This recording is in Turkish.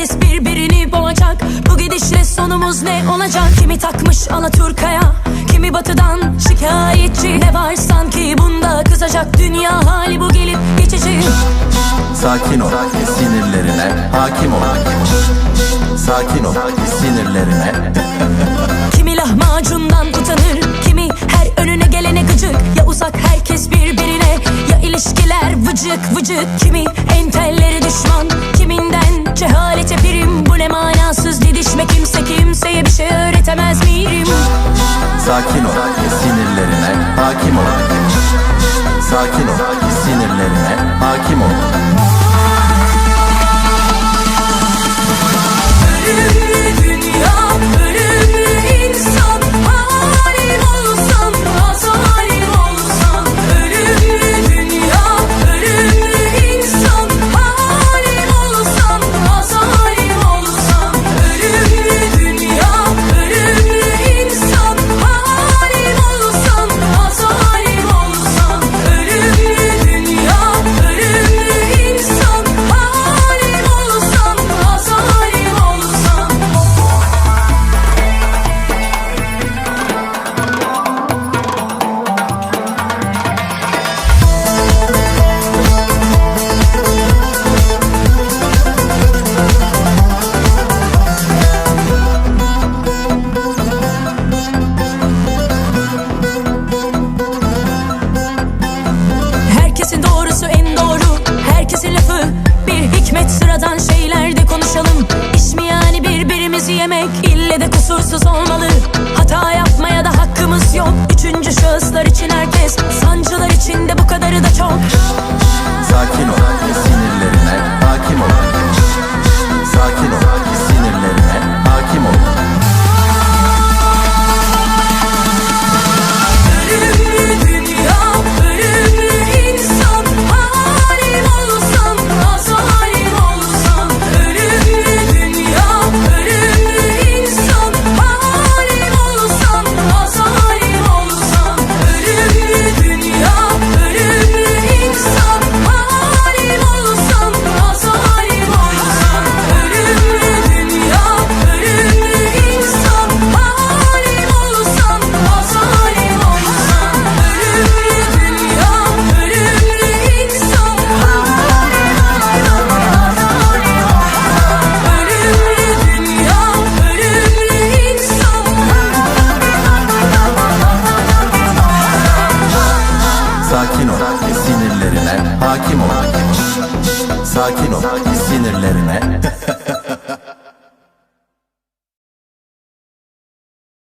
herkes birbirini boğacak. Bu gidişle sonumuz ne olacak? Kimi takmış Alaturka'ya? Kimi batıdan şikayetçi? Ne var sanki bunda? Kızacak Dünya hali bu gelip geçici. Sakin ol sinirlerine hakim ol. Sakin ol sinirlerine. Kimi lahmacundan utanır Kimi her önüne gelene gıcık. Ya uzak herkes birbirine Ya ilişkiler vıcık vıcık. Kimi entelleri düşman Sıradan şeylerde konuşalım. İş mi yani birbirimizi yemek? İlle de kusursuz olmalı. Hata yapmaya da hakkımız yok. Üçüncü şahıslar için herkes Sancılar içinde. Bu kadarı da çok Sakin ol. Sinirlerine